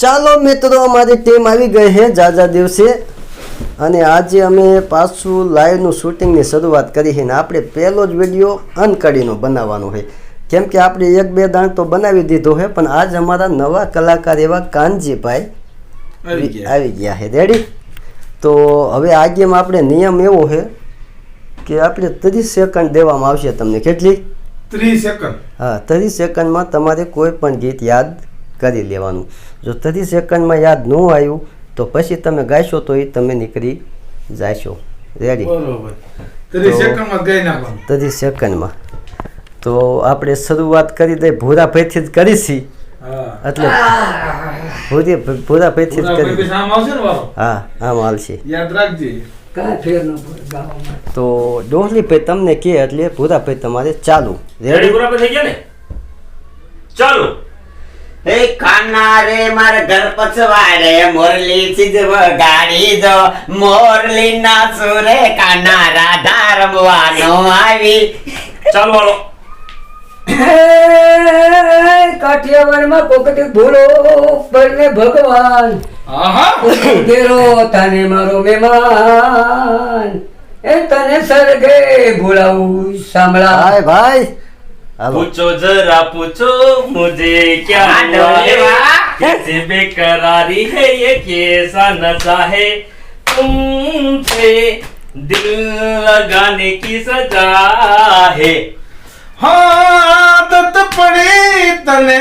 ચાલો મિત્રો અમારી ટીમ આવી ગઈ છે જાજા દિવસે. અને આજે અમે પાછું લાઈવનું શૂટિંગની શરૂઆત કરી છે ને આપણે પહેલો જ વીડિયો અનકડીનો બનાવવાનો છે. કેમ કે આપણે એક બે દાણ તો બનાવી દીધો છે પણ આજ અમારા નવા કલાકાર એવા કાનજીભાઈ આવી ગયા. છે. રેડી તો હવે આ ગેમ આપણે નિયમ એવો છે કે આપણે ત્રીસ સેકન્ડ દેવામાં આવશે તમને. કેટલી? ત્રીસ સેકન્ડ હા ત્રીસ સેકન્ડમાં તમારે કોઈ પણ ગીત યાદ કરી લેવાનું. જો ત્રીસ સેકન્ડમાં યાદ ન આવ્યું તો પછી તમે ગાઈશો તો એ તમે નીકળી જાશો રેડી બરોબર. ત્રીસ સેકન્ડમાં જ ગાઈ નાખવાનું. ત્રીસ સેકન્ડમાં તો આપણે શરૂઆત કરી દઈ ભૂરા ભાઈથી જ કરીશી એટલે ભૂરી ભૂરા ભાઈથી જ કરી હા આમ હાલશે યાદ રાખજે. કાંઈ ફેર ન તો ડોહલીભાઈ તમને કહે એટલે ભૂરાભાઈ તમારે ચાલુ રેડી થઈ ગયા ને? ચાલો. હે કાના રે મારા ઘર પછવાડે મોરલી ચીજ વગાડી દો. મોરલી ના સુરે કાના રાધા રમવાનો આવી. ચાલ વાળો કાઠિયાવાડમાં કોકટી ભૂલો પરને ભગવાન. ઘેરો તને મારો મહેમાન. એ તને સરગે ભૂલાવું સાંભળા. હાય ભાઈ. पूछो जरा पूछो मुझे क्या हाँ, हुआ डोले है वाह। कैसे बेकरारी है ये कैसा नशा है तुमसे दिल लगाने की सजा है હા આદત પડી તને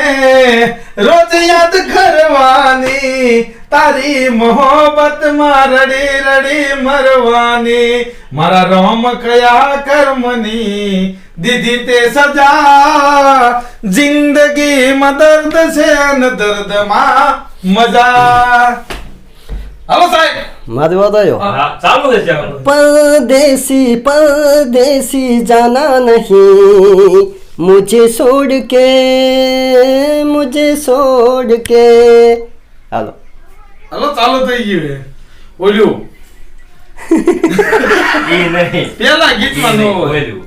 રોજ યાદ કરવાની તારી મોહબ્બત માં રડી રડી મરવાની મારા રોમ કયા કર્મની દીધી તે સજા જિંદગીમાં દર્દ છે ને मजा મજા. साहेब સાહેબ. મારી વાત આવ્યો પરદેશી પરદેશી જાના નહીં. મુજે છોડ કે મુજે છોડ કે હાલો. હાલો ચાલુ થઈ ગયું ઓલ્યું. એ નહીં. પેલા ગીતમાં ન ઓલ્યું.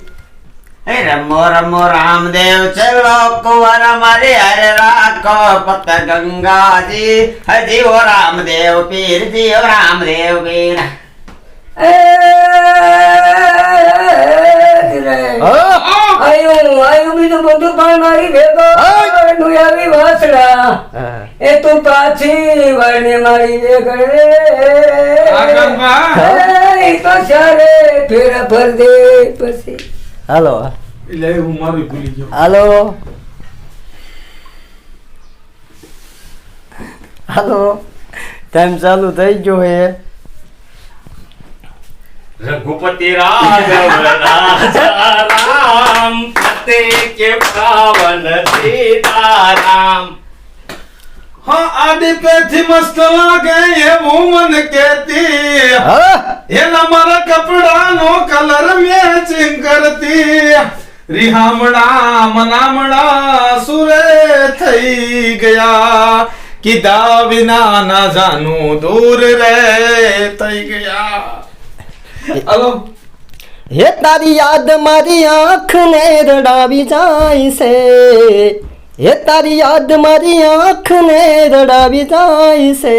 રમો રમો રામદેવ ચલો કુંવર મારે હરે રાખો પત ગંગાજી. હજી ઓ રામદેવ પીરજી ઓ રામદેવ પીર. એ તું પાછી વળને મારી વેગળે તો ચાલે ફેરા ફર દે પછી. હાલો એટલે હું મારું ભૂલી ગયો હાલો હાલો ટાઈમ ચાલુ થઈ ગયો હે રઘુપતિ રાઘવ રાજા રામ ફતે કે પાવન સીતારામ આડી પેથી મસ્ત લાગે એવું મને કેતી એના મારા કપડાનો કલર મેચિંગ કરતી. રિહામણા મનામણા સુરે થઈ ગયા. કીધા વિના ના જાનું દૂર રે થઈ ગયા. હલો. હે તારી યાદ મારી આંખ ને રડાવી જાય છે. હે તારી યાદ મારી આંખને રડાવી જાય છે.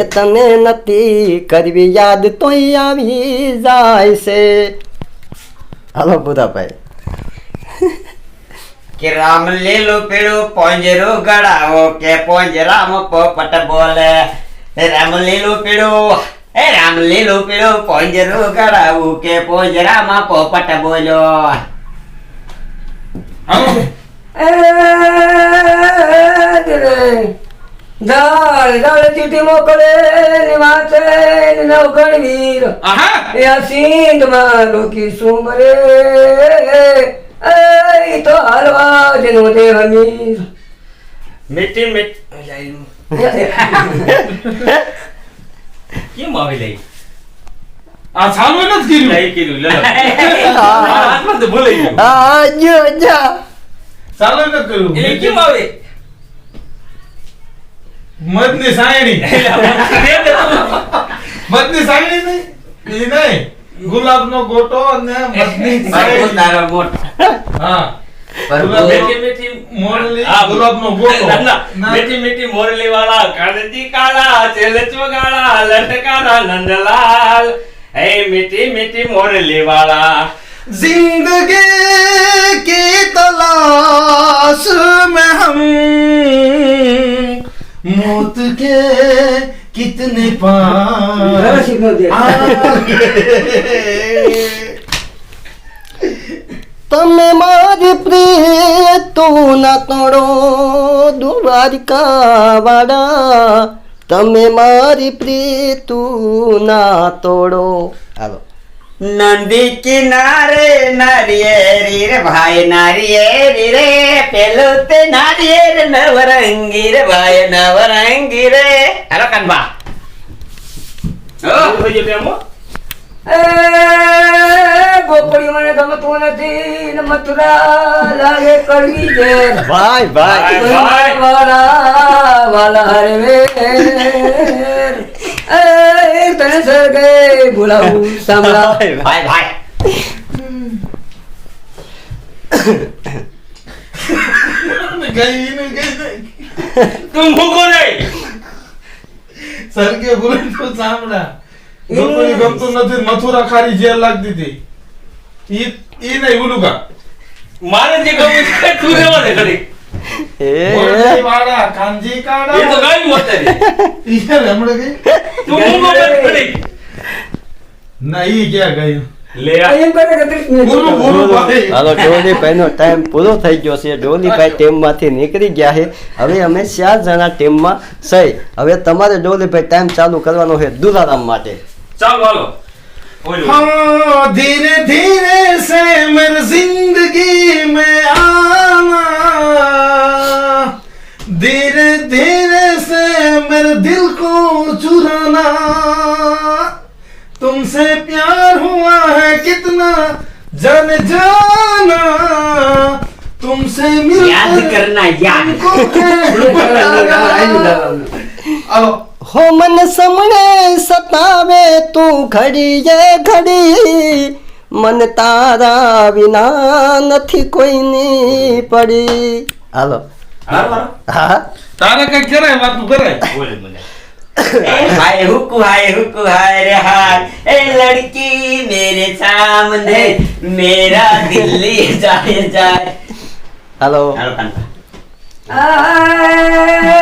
એ તને નથી કરવી યાદ તોય આવી જાય છે. હાલો બુધાભાઈ કે રામ લીલું પીળું પોંજરો ગળાવો કે પોંજરામાં પોપટ બોલે? હે રામ લીલું પીળું એ રામ લીલું પીળું પોંજરો ગળાવું કે પોંજરામાં પોપટ બોલ્યો? દાળ દાળ ચીઠી મોકલે ને વાંચે ને નવગણ વીર આ સિંધમાં લોકી સુમરે એ તો હાલવા જેનો દેહ મીર મીઠી મીઠી. કેમ આવી લઈ? આ સામે નથી કર્યું. લઈ કીધું લે લો. તો ભૂલાઈ ગયું. હા જો જા. चालू का करू? लेकी म्हणजे मावे? मधनी सायणी मधनी सायणी नाही? नाही. गुलाब नो गोटो ने मधनी सायणी गोट. हा. मोरली वाला काळा चेलच नंदलाल. ए मिठी मिठी मोरली वाला जिंदगी no did. તમે મારી પ્રિય તું નાતણો દ્વારકા વાળા તમે મારી પ્રિય તું ના તોડો હાલો નંદી કિનારે નારિયેરી રે ભાઈ નારિયેરી રે પેલું તે નારિયેર નવરંગી રે ભાઈ નવરંગી રે. હાલો કાનભા ગોપડી મને ગમતું નથી ને મથુરા લાગે કડવી છે. ભાઈ ભાઈ. ભાઈ, ભાઈ. વાલા વાલા હરે વેર એ તને સરગે બોલાવું સાંભળા. ભાઈ ભાઈ. ગઈ ને ગઈ. તું ભૂકો નહીં સરકે બોલે તો સાંભળા ગોકુળી ગમતું નથી મથુરા ખારી જેલ લાગતી હતી. ઈ ઈ નહીં ઉલુકા મારે જે ગમું છે તું રેવા દે ખરી એ. વાળા કાંજી એ તો ગાયું અત્યારે ઈ યાર હમણાં ગઈ તું મૂકો બંધ ના ઈ ક્યાં ગયું? હાલો ડોલીભાઈ નો ટાઈમ પૂરો થઈ ગયો છે ડોલીભાઈ ટેમમાંથી નીકળી ગયા છે હવે અમે ચાર જણા ટેમમાં છે હવે તમારે ડોલીભાઈ ટાઈમ ચાલુ કરવાનો છે દુલારામ માટે ચાલો હાલો ધીરે ધીરે સે મર જિંદગી મે આના ધીરે ધીરે સે મર દિલ કો ચુરાના तुमसे प्यार हुआ है कितना जन जाना। तुमसे याद करना याद। हाँ, हाँ, हाँ, हो मन समणे सतावे तू खड़ी ये घड़ी। मन तारा बिना नथी कोई नी पड़ी। हेलो। हाँ? तारा का क्या है बात तू कर रहा है। हाय हुकू हाय हुकू हाय रे हाय ए लड़की मेरे सामने मेरा दिल्ली जाए जाए હાલો હેલો કાનબા આય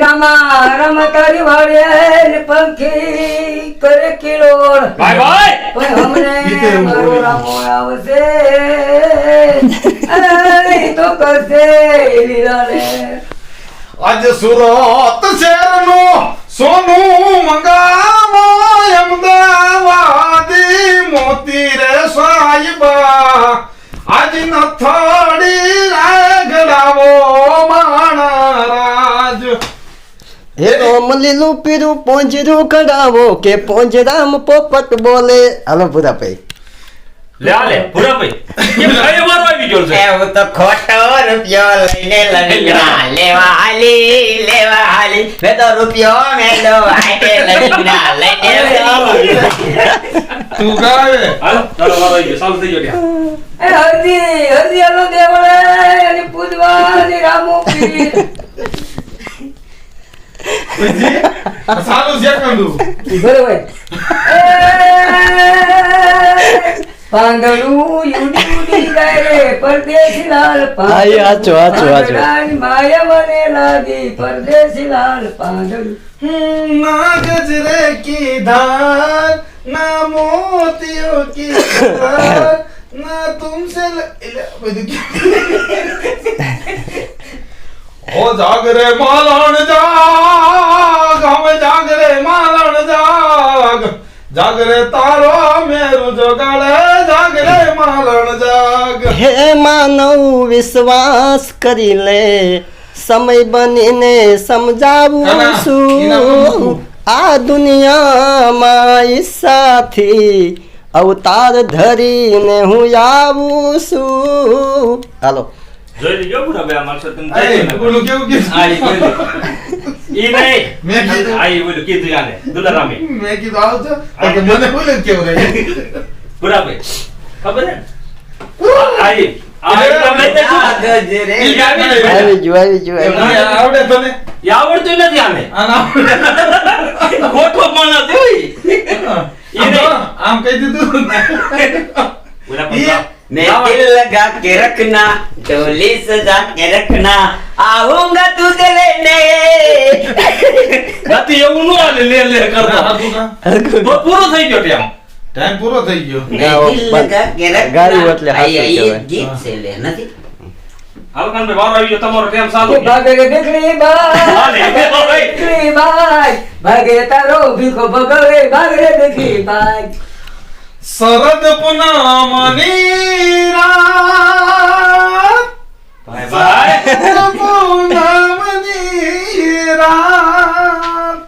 રામા રામ તારી વાળે ને પંખી કરે કિલોળ ભાઈ ભાઈ પણ હમને ગીતે એવું મારો બોલે. રામો આવશે આય તો કરશે લીલા રે આજ સુરત શહેરનો સોનું મંગાવો અમદાવાદી મોતી રે સાહેબા આજ નથોડી રાગડાવો માણારાજ હે રોમ લીલું પીરું પોંજરું કઢાવો કે પોંજરામ પોપટ બોલે હાલો ભૂરાભાઈ લે આ લે ભૂરાભાઈ કેમ ખાઈ મારો આવી ગયો છે એવું તો ખોટો રૂપિયો લઈને લગના લેવા હાલી લેવા હાલી મેં તો રૂપિયો મેલો આટે લગના લઈને હાલી. તું ગાવે હાલો ચાલો મારો આવી ગયો ચાલુ થઈ ગયો ત્યાં એ હરદી હરદી આલો દેવળે અને પૂજવાની રામો પીર પછી સારું છે કંદુ બરોબર પાંદડું યુડી ઉડી જાય રે પરદેશી લાલ આઈ આચો આચો આચો માયા મને લાગી પરદેશી લાલ પાંદડું. ના ગજરે કી ધાર ના મોતિયો કી ધાર ના તુમસે ઓ જાગરે માલણ જાગ હમે જાગરે માલણ જાગ. હે માનવ વિશ્વાસ કરી લે. સમય બનીને સમજાવું છું. આ દુનિયામાં સાથી અવતાર ધરીને હું આવું છું. હાલો. જોઈ લીજો બુરા કેવું ઈ નહીં. મેં કીધું. આ બોલ્યું કીધું આને દુલારામે મેં કીધું તો મને બોલે કેવું રહે? ખબર ને? આવડતું નથી આને. ખોટો. આમ કહી દીધું. ઓલા ઈ- પંજા. मैं दिल लगा के रखना डोली सजा के रखना आऊंगा तुझे लेने નથી એવું નો હાલે લે લે કરતા હાથું કા? તો પૂરો થઈ ગયો ટેમ ટાઈમ પૂરો થઈ ગયો ગાઓ, मैं दिल लगा के रखना ગાયું એટલે આ- હાથું આ એ કહેવાય. ગીત છે લે નથી હાલો કાનભાઈ વારો આવી ગયો તમારો ટેમ ચાલુ કે ભાગે રે દીકરી બાઈ હાલે, ભાઈ. દીકરી બાઈ ભાગે તારો ભીખો ભગવે ભાગે રે દીકરી બાઈ શરદ પૂનમની રાત. ભાઈ ભાઈ. શરદ પૂનમની રાત.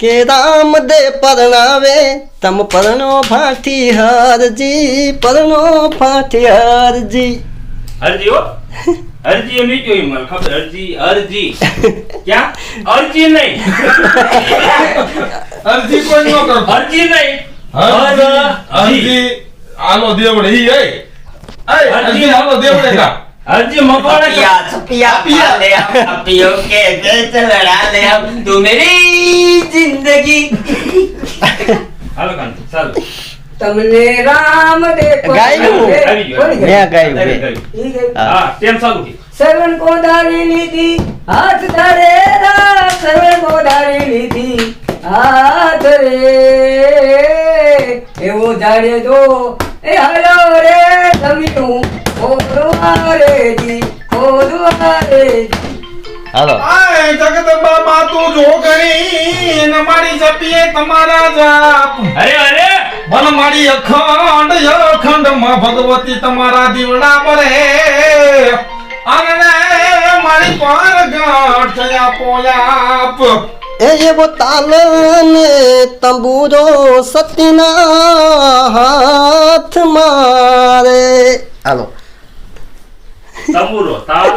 કે રામ દે પરણાવે તમ પરણો ફાટી હરજી પરણો ફાટી હરજી. હરજી હો. અરજી નહીં જોઈ મને ખબર. અરજી અરજી ક્યાં? અરજી નહીં. અરજી કોઈ ન કરતો. અરજી નહીં. હજી આનો દેવડે દેવડે કા? અજી મકોડા પિયા છપિયા પિયા લે અપિયો કે બેસ લડા લે તું મેરી જિંદગી. હાલો કાન ચાલ. તમને રામ દેખો ગાયું. તેમ ચાલુ કે શરણ કોદારી લીધી. હાથ ધરે રા શરણ કોદારી લીધી. હાથ રે એવો જાડે જો. એ હલો રે તમીનું ખોદવા રે જી ખોદવા રે હાલો. આય જગદંબા માતું જોગણી ને મારી જપીએ તમારા જાપ. અરે અરે. મન મારી અખંડ અખંડમાં ભગવતી તમારા દીવડા પરે અને મારી પર ગાંઠ થયા પોયાપ એ એવો તાલ ને તંબુરો સતીના હાથ મારે. હાલો. તંબુરો તાળ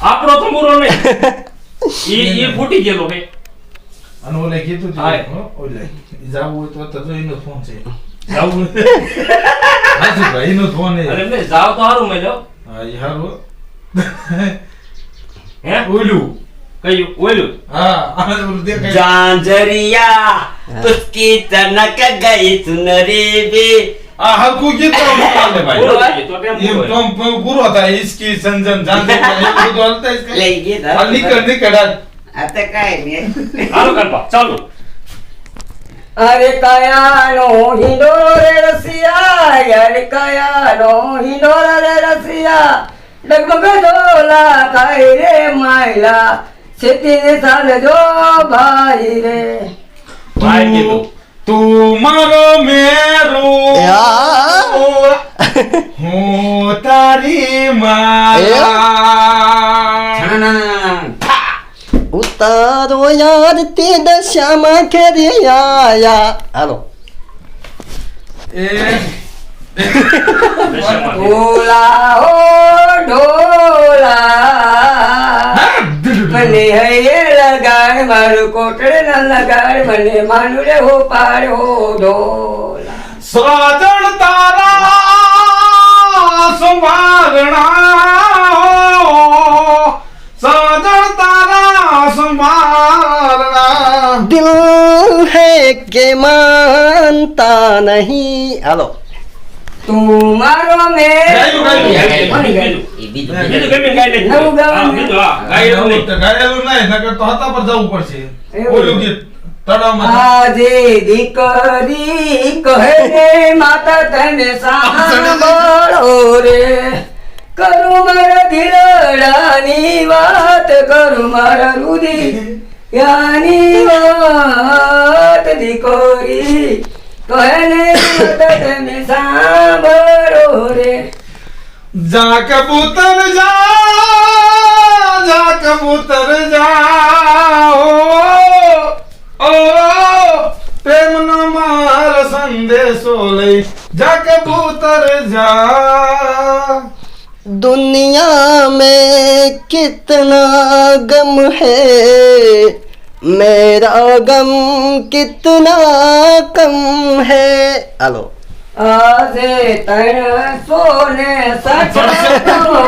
આપણો તંબુરો નહીં. ઈ ઈ ફૂટી ગયેલો હે. અને ઓલે કીધું છે, ઓલે જાવું હોય તો તો એનો ફોન છે. જાવું હાજી ભાઈ નો ફોન અરે છે જાવ તો હારું મેલ્યો હા હારું હે? ઓલું? કયું? ઓલું? હા જાંજરિયા તુસકી તનક ગઈ સુનરી બી. આ હલકુ ગીત તો ભાઈ. તો કેમ તો પૂરો થાય ઇસકી સંજન જાંજરિયા તો હલતા ઇસકા લઈ નીકળ નીકળ આ તો કાઈ નહીં. હાલો કલ્પા ચાલો. અરે કયાનો હિંડો રે રસિયા અરે કયાનો હિંડો રે રસિયા. ડગમગ ડોલા ખાઈ રે માયલા છેતીને સાલ જો ભાઈ રે. ભાઈ કીધું. તું મારો મેરો. હું તારી મારા ઉતારો યાર તે દશામાં ખેરી આયા. હાલો. એ ઢોલા ઓ ડોલા. મને હૈયે લગાડ મારું કોટડે ન લગાડ મને માનું રે હો પાડ હો ડોલા. સાજણ તારા સંભારણા સાજણ તારા સંભારણા દિલ હે કે માનતા નહીં. હાલો. તું મારો ગાયું, ગાયું. મેં દીકરી કહે માતા તને સાંભળો રે. કરું મારા દિલડાની વાત કરું મારા રુદિયાની વાત દીકરી કહે ને માતા તને સાંભળો રે જા કબૂતર જા જા કબૂતર જા ઓ ઓ પ્રેમનો માર સંદેશો લઈ જા કબૂતર જા दुनिया में कितना गम है मेरा गम कितना कम है हेलो આજે ત્રણસો ને સઠ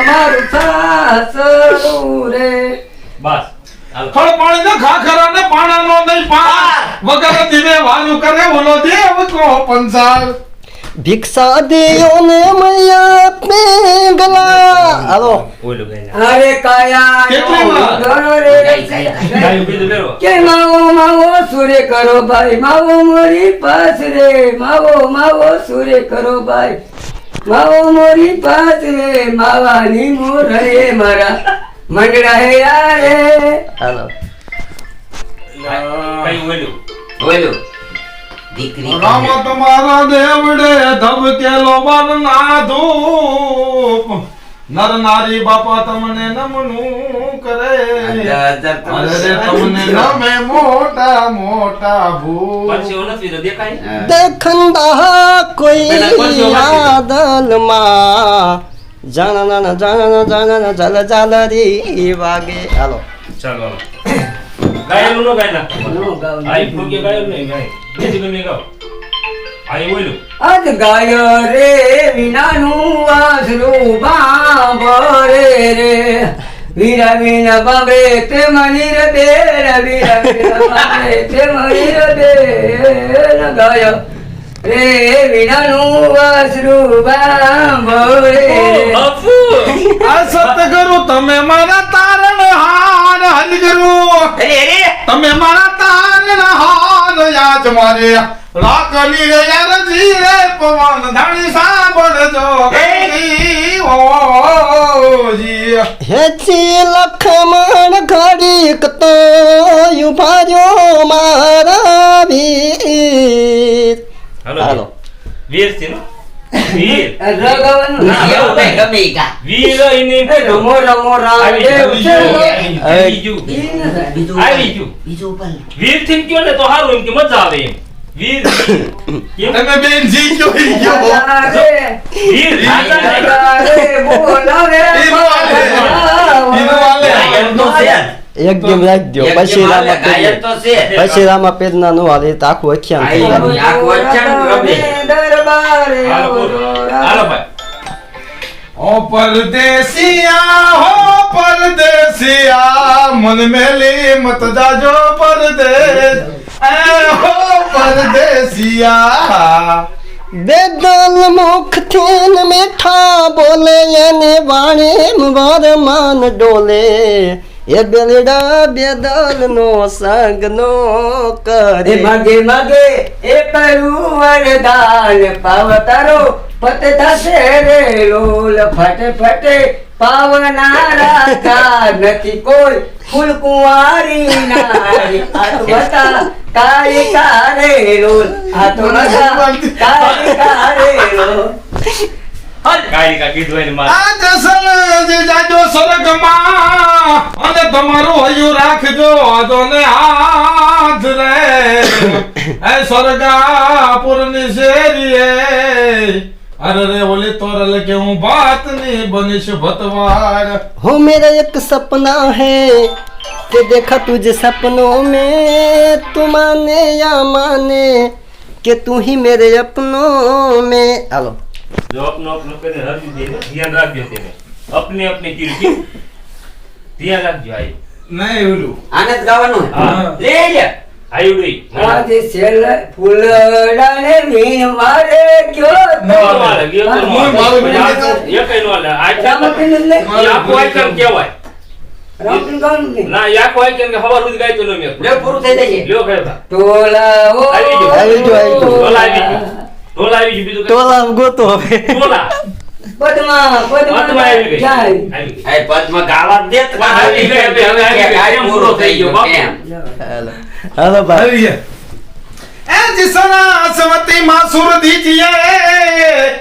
મારું સાસરું રે બસ હાલો ફળ પાણી ને ખાખરા ને પાણાનો નહીં પા વગર દીવે વાલું કરે ઓલો દેવ કો પંસાર ભિક્ષા દેયો ને મૈયા પેગલા હાલો ઓલું ગાય અરે કાયા કેટલી રે કે માવો માવો સુરે કરો ભાઈ માવો મોરી પાસ રે માવો માવો સુરે કરો ભાઈ માવો મોરી પાસ રે માવાની મોર રે મારા મંડળા હે યારે હાલો કઈ ઓલું બોલું દીકરી રામ તમારા દેવડે ધબકેલો બન ના ધૂપ નર નારી બાપા તમને નમનું કરે. અરે તમને નમે મોટા મોટા ભૂ દેખંદા કોઈ આદલમાં જાણના જાણના જાણના જલ જલ રી વાગે. હાલો. ચાલો ગાયેલું નો ગાય ના નો ગાવ આ એક ફૂકે ગાયેલું નહીં ગાય. અજ ગાય રે વિનાનું વાસરું બાંભરે રે વીરા વિના બાંભે તે મની રે બે રે વીરા વિના બાંભે તે મની રે ગાય રે વિનાનું વાસરું બાંભરે બાપુ! આ સતગુરુ તમે મારા તારણ હાર અરે અરે તમે મારા તારણ હાર યાદ મારે. લાકલી રે યાર જી રે પવન ધાણી સાંભળજો. હેચી લખમણ ઘડીક તો ઉભાર્યો મારા વીર. હાલો હાલો. વીર છે નો? વીર. રગવાનું એવું કઈ ગમે કા વીર એને રમો રમો રામદેવ છે? આવી ગયું ઈ ન થાય. બીજું આવી ગયું બીજું ઉપર વીરથી કયો ને તો સારું એમ કે મજા આવે એમ. વીર. તમે બેન જી ગયો. ઈ ગયો વીર રાજા રે. બોલાવે ઈનો આલે. ઈનો આલે. ગાયન તો છે એકદમ રાખજો એક પછી રામા છે. પછી રામા પેદના નો હાલે તો આખું અખ્યાન થઈ જાય ઓ પરદેસિયા હો પરદેસિયા મન મેલી મત જાજો પરદેશ. એ હો પરદેસિયા બેદલ મુખ થીન મીઠા બોલે એને વાણે વરમાન ડોલે. એ બેલડા બેદલ નો સંગ નો કરે માગે માગે, એ કરું વરદાન. પાવતારો પત થશે રે લોલ ફટે ફટે. પાવનારા કા નથી કોઈ ફૂલ કુંવારી નારી આ તો બતા કાળી કારે લોલ આ બતા કાળી કારે લોલ કાળી કા કીધું એને મારે આજ સલજી જાજો સ્વર્ગમાં અને તમારું હૈયું રાખજો આદોને હાથ રે એ સ્વર્ગાપુરની શેરીએ અરે રે ઓલી તોરલ કે હું ભાતની બનીશ ભતવાર हो मेरा एक सपना है कि देखा तुझे सपनों में तू माने या माने कि तू ही मेरे अपनों में हेलो જો અપનો અપનો કરીને હરજી દે ધ્યાન રાખજો તેને. અપને અપને કીર્તિ ધ્યાન રાખજો આઈ નહીં ઓલું આનંદ ગાવાનું લે લે. આયુડી આજે છેલ્લે ફૂલડાને મીણ ગયો નો હાલે, ગયો તો નો મારું હાલે. બીજું તો- એ કઈ નો હાલે. આ છે ને એ આખું વાક્ય કહેવાય? ને ના એ આખું વાક્ય કે હવાર સુધી ગાય તો નો લે પૂરું થઈ જશે. લ્યો કહેતા ટોલાઓ આવી આવી ગયું, આવી ગયું. ઢોલ આવી ટોલા આવી બીજું ટોલા માસુર દીજીએ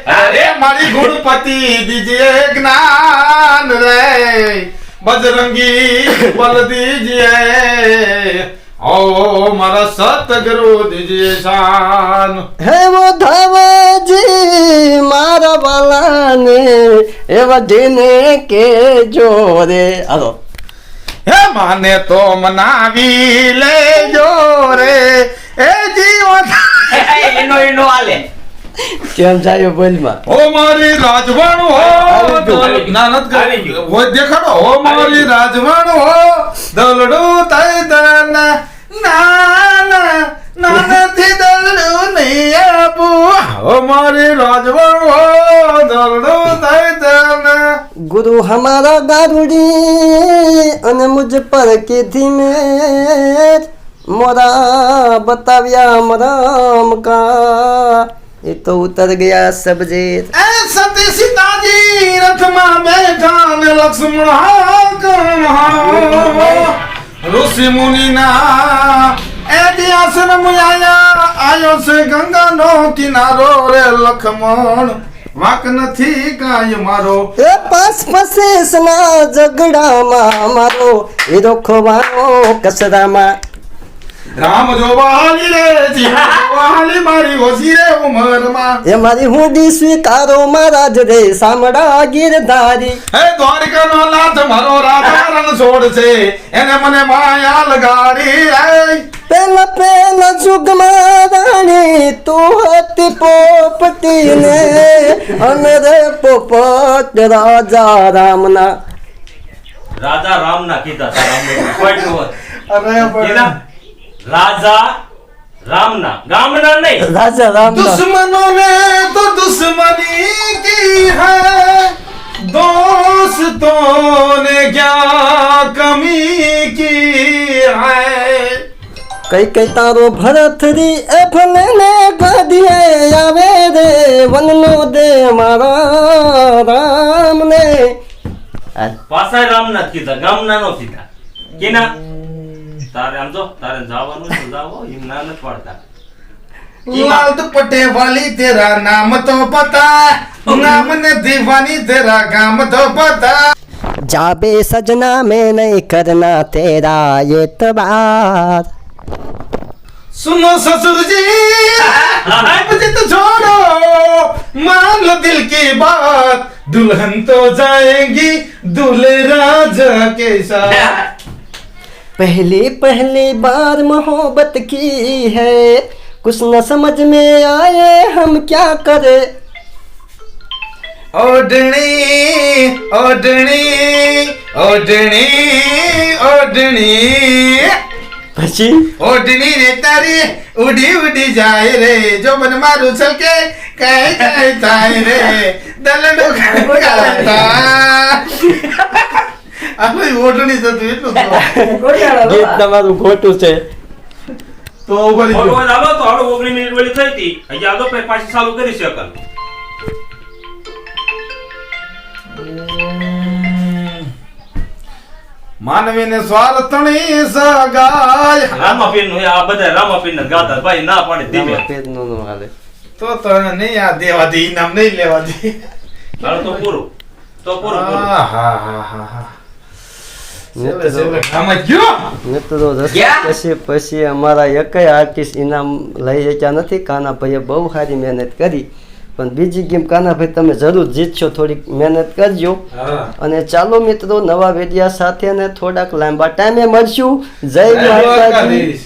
અરે મારી ગુણપતિ દીજીએ જ્ઞાન રે. બજરંગી બલ દીજીએ ઓ મારા સતગુરુ દીજી શાન હે ઉધવજી મારા બાલાને એ વધીને કે જો રે. હલો. હે માને તો મનાવી લેજો રે. એ જીવો એનો એનો આલે કેમ જાય બોલમાં? ઓ મારી રાજવાણું હો. નાનત કરી દેખાડો. ઓ મારી રાજવાણું હો. દલડું તૈ તના ના નાનાથી દલડું નહીં આપું. હો મારી રાજવાણ હો દલડું થાય દના ગુરુ હમારા ગારુડી અને મુજ પર કીધી મેર. મોરા બતાવ્યા મરમ કા. એ તો ઉતર ગયા સબજે એ સતી સીતાજી રથમાં બેઠા ને લક્ષ્મણ હાકમ ઋષિ મુનિના, એ દી આશ્રમ આયા આયો છે ગંગાનો કિનારો રે લક્ષ્મણ વાક નથી કાય મારો. એ પાસ પસેસના ઝઘડામાં મારો. હીરો ખોવાનો કસરામાં રામ જો વાલી રે વાલી મારી ઓછી રે ઉમરમાં. એ મારી હુંડી સ્વીકારો મહારાજ રે સામડા ગીરધારી. હે દ્વારિકાનો નાથ મારો રાધા રણ છોડ છે એને મને માયા લગાડી હે પેલા પેલા જુગમાં રાણી તું હતી પોપટી ને અને રે પોપટ રાજા રામના. રાજા રામના કીધા રામ. અરે કીધા? રાજા રામના. ગામના નહીં. રાજા રામના. દુશ્મનો ને તો દુશ્મની કી હૈ. દોસ્તો ને ક્યા કમી કી હૈ? કઈ કઈ તારો ભરતરી એફને ને ગાદીએ આવે રે વનનો દે મારા રામને. પાસા રામના કીધા ગામના નો કીધા. કેના? તારે આમ જો તારે જવાનું છે તો જાઓ એમ ના નથી પાડતા लाल दुपट्टे वाली तेरा नाम तो पता नाम ने दीवानी तेरा काम तो पता जाबे सजना में नहीं करना तेरा ये तबार सुनो ससुर जी मुझे तो छोड़ो मान लो दिल की बात दुल्हन तो जाएंगी दूल्हे राजा के साथ पहली पहली बार मोहब्बत की है कुछ न समझ में आए हम क्या करें ओढ़नी ओढ़नी ओढ़नी ओढ़नी પછી ઓઢણી રે તારી ઉડી ઉડી જાય રે જો મન મારું છલકે કાય કાય થાય રે દલડો ખડકાતા તો. ગીત તમારું ખોટું છે. તો ઊભા ગયો. હોય તો તો હાલો ઓગણીસ મિનિટ વળી થઈ હતી. હજી આગળ પછી પાછી ચાલુ કરી શકે માનવીને સ્વાર્થણી સગાય રામાપીરનું આ બધા રામાપીર ના ગાતા ભાઈ ના પાડે ધીમે. નું હાલે. તો તને નહીં આ દેવા દે ઇનામ નહીં લેવા દે હાલો તો પૂરું. તો પૂરું પૂરું. હા હા હા હા. પછી પછી અમારા એકય આર્ટિસ્ટ ઇનામ લઈ શક્યા નથી કાનાભાઈએ બહુ સારી મહેનત કરી પણ બીજી ગેમ કાનાભાઈ તમે જરૂર જીતશો થોડીક મહેનત કરજો અને ચાલો મિત્રો નવા વેડિયા સાથે ને થોડાક લાંબા ટાઈમે મળશું જય માતાજી.